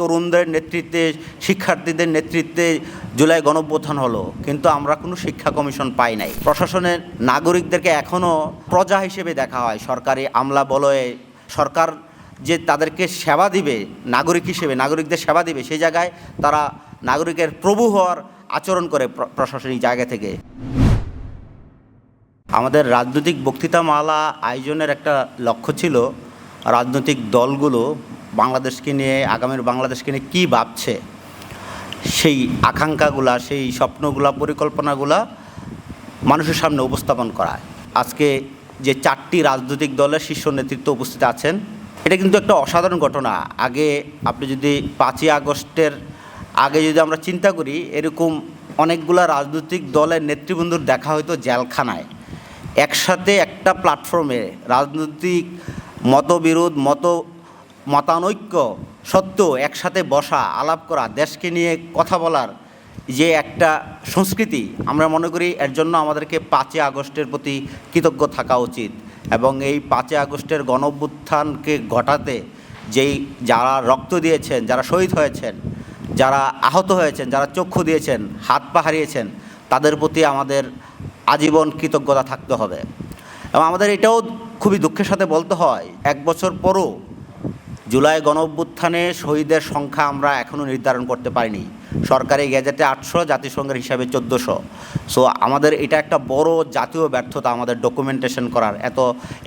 তরুণদের নেতৃত্বে, শিক্ষার্থীদের নেতৃত্বে জুলাই গণঅভ্যুত্থান হলো, কিন্তু আমরা কোনো শিক্ষা কমিশন পাই নাই। প্রশাসনের নাগরিকদেরকে এখনও প্রজা হিসেবে দেখা হয়, সরকারি আমলা বলয়ে। সরকার যে তাদেরকে সেবা দিবে, নাগরিক হিসেবে, নাগরিকদের সেবা দিবে, সেই জায়গায় তারা নাগরিকের প্রভু হওয়ার আচরণ করে প্র- প্রশাসনিক জায়গা থেকে। আমাদের রাজনৈতিক বক্তৃতামালা আয়োজনের একটা লক্ষ্য ছিল, রাজনৈতিক দলগুলো বাংলাদেশকে নিয়ে, আগামীর বাংলাদেশকে নিয়ে কী ভাবছে? সেই আকাঙ্ক্ষাগুলা, সেই স্বপ্নগুলা, পরিকল্পনাগুলা মানুষের সামনে উপস্থাপন করা। আজকে যে চারটি রাজনৈতিক দলের শীর্ষ নেতৃত্ব উপস্থিত আছেন, এটা কিন্তু একটা অসাধারণ ঘটনা। আগে আপনি যদি পাঁচই আগস্টের আগে যদি আমরা চিন্তা করি, এরকম অনেকগুলা রাজনৈতিক দলের নেতৃবৃন্দর দেখা হয়তো জেলখানায়। একসাথে একটা প্ল্যাটফর্মে রাজনৈতিক মতবিরোধ, মত মতানৈক্য সত্ত্বেও একসাথে বসা, আলাপ করা, দেশকে নিয়ে কথা বলার যে একটা সংস্কৃতি, আমরা মনে করি এর জন্য আমাদেরকে পাঁচই আগস্টের প্রতি কৃতজ্ঞ থাকা উচিত। এবং এই পাঁচই আগস্টের গণঅভ্যুত্থানকে ঘটাতে যেই যারা রক্ত দিয়েছেন, যারা শহীদ হয়েছেন, যারা আহত হয়েছেন, যারা চক্ষু দিয়েছেন, হাত পা হারিয়েছেন, তাদের প্রতি আমাদের আজীবন কৃতজ্ঞতা থাকতে হবে। এবং আমাদের এটাও খুবই দুঃখের সাথে বলতে হয়, এক বছর পরও জুলাই গণঅভ্যুত্থানে শহীদের সংখ্যা আমরা এখনও নির্ধারণ করতে পারিনি। সরকারি গ্যাজেটে আটশো, জাতিসংঘের হিসাবে চোদ্দোশো। সো আমাদের এটা একটা বড় জাতীয় ব্যর্থতা আমাদের ডকুমেন্টেশন করার। এত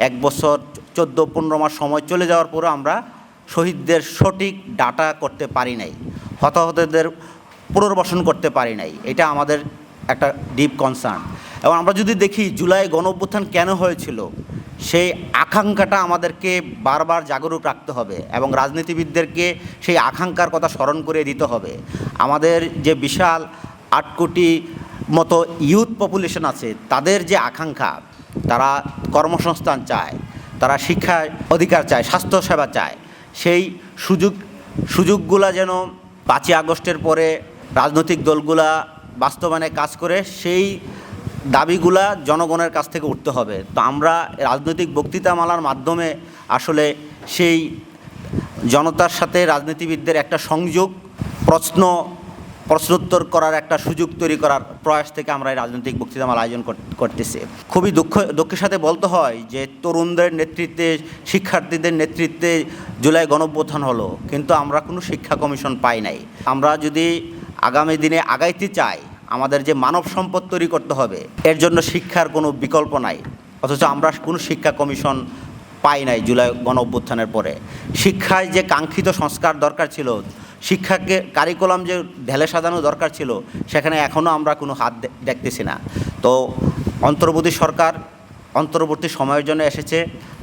এক বছর, চোদ্দ, পনেরো মাস সময় চলে যাওয়ার পরও আমরা শহীদদের সঠিক ডাটা করতে পারি নাই। হতাহতদের পুনর্বাসন করতে পারি নাই। এটা আমাদের একটা ডিপ কনসার্ন এবং আমরা যদি দেখি, জুলাই গণঅভ্যুত্থান কেন হয়েছিল? সেই আকাঙ্ক্ষাটা আমাদেরকে বারবার জাগরুক রাখতে হবে এবং রাজনীতিবিদদেরকে সেই আকাঙ্ক্ষার কথা স্মরণ করে দিতে হবে। আমাদের যে বিশাল আট কোটি মতো ইউথ পপুলেশন আছে, তাদের যে আকাঙ্ক্ষা, তারা কর্মসংস্থান চায়, তারা শিক্ষা অধিকার চায়, স্বাস্থ্যসেবা চায়, সেই সুযোগ, সুযোগগুলা যেন পাঁচই আগস্টের পরে রাজনৈতিক দলগুলা বাস্তবায়নে কাজ করে, সেই দাবিগুলা জনগণের কাছ থেকে উঠতে হবে। তো আমরা রাজনৈতিক বক্তৃতামালার মাধ্যমে আসলে সেই জনতার সাথে রাজনীতিবিদদের একটা সংযোগ, প্রশ্ন, প্রশ্নোত্তর করার একটা সুযোগ তৈরি করার প্রয়াস থেকে আমরা এই রাজনৈতিক বক্তৃতামালা আয়োজন কর- করতেছি। খুবই দুঃখ, দুঃখের সাথে বলতে হয় যে তরুণদের নেতৃত্বে, শিক্ষার্থীদের নেতৃত্বে জুলাই গণঅভ্যুত্থান হলো, কিন্তু আমরা কোনো শিক্ষা কমিশন পাই নাই। আমরা যদি আগামী দিনে আগাইতে চাই আমাদের যে মানব সম্পদ তৈরি করতে হবে, এর জন্য শিক্ষার কোনো বিকল্প নাই। অথচ আমরা কোনো শিক্ষা কমিশন পাই নাই জুলাই গণ অভ্যুত্থানের পরে। শিক্ষায় যে কাঙ্ক্ষিত সংস্কার দরকার ছিল, শিক্ষাকে কারিকুলাম যে ঢেলে সাজানো দরকার ছিল, সেখানে এখনও আমরা কোনো হাত দেখতেছি না। তো অন্তর্বর্তী সরকার অন্তর্বর্তী সময়ের জন্য এসেছে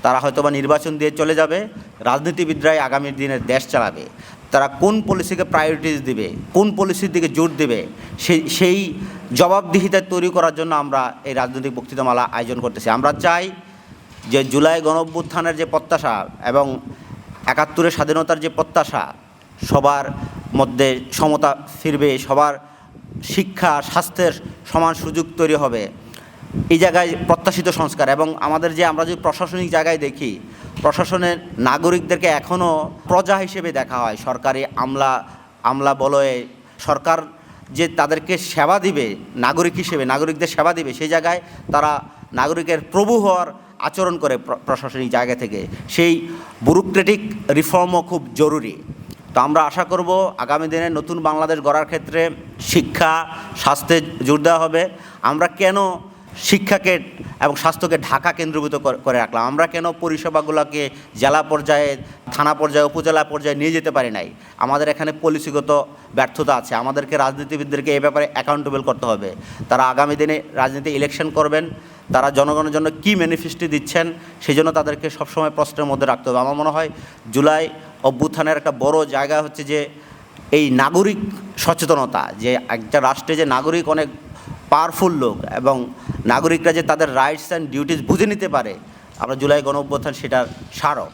তারা হয়তোবা নির্বাচন দিয়ে চলে যাবে, রাজনীতিবিদরাই আগামী দিনে দেশ চালাবে। তারা কোন পলিসিকে প্রায়োরিটিস দিবে, কোন পলিসির দিকে জোর দেবে সেই সেই জবাবদিহিতা তৈরি করার জন্য আমরা এই রাজনৈতিক বক্তৃতামালা আয়োজন করতেছি। আমরা চাই যে জুলাই গণঅভ্যুত্থানের যে প্রত্যাশা এবং একাত্তরের স্বাধীনতার যে প্রত্যাশা, সবার মধ্যে সমতা ফিরবে, সবার শিক্ষা, স্বাস্থ্যের সমান সুযোগ তৈরি হবে। এই জায়গায় প্রত্যাশিত সংস্কার এবং আমাদের যে আমরা যে প্রশাসনিক জায়গায় দেখি, প্রশাসনের নাগরিকদেরকে এখনও প্রজা হিসেবে দেখা হয় সরকারি আমলা আমলা বলয়ে। সরকার যে তাদেরকে সেবা দিবে, নাগরিক হিসেবে, নাগরিকদের সেবা দিবে, সেই জায়গায় তারা নাগরিকের প্রভু হওয়ার আচরণ করে প্রশাসনিক জায়গা থেকে। সেই ব্যুরোক্রেটিক রিফর্মও খুব জরুরি। তো আমরা আশা করব আগামী দিনে নতুন বাংলাদেশ গড়ার ক্ষেত্রে শিক্ষা, স্বাস্থ্যে জোর দেওয়া হবে। আমরা কেন শিক্ষাকে এবং স্বাস্থ্যকে ঢাকা কেন্দ্রীভূত কর- রাখলাম। আমরা কেন পরিষেবাগুলোকে জেলা পর্যায়ে, থানা পর্যায়ে, উপজেলা পর্যায়ে নিয়ে যেতে পারি নাই? আমাদের এখানে পলিসিগত ব্যর্থতা আছে। আমাদেরকে রাজনীতিবিদদেরকে এ ব্যাপারে অ্যাকাউন্টেবল করতে হবে। তারা আগামী দিনে রাজনীতি ইলেকশন করবেন। তারা জনগণের জন্য কী ম্যানিফেস্টো দিচ্ছেন সেই জন্য তাদেরকে সবসময় প্রশ্নের মধ্যে রাখতে হবে। আমার মনে হয় জুলাই অভ্যুত্থানের একটা বড় জায়গা হচ্ছে যে, এই নাগরিক সচেতনতা, যে একটা রাষ্ট্রে যে নাগরিক অনেক পাওয়ারফুল লোক এবং নাগরিকরা যে তাদের রাইটস অ্যান্ড ডিউটিস বুঝে নিতে পারে, আমরা জুলাই গণ অভ্যুত্থান সেটার স্মারক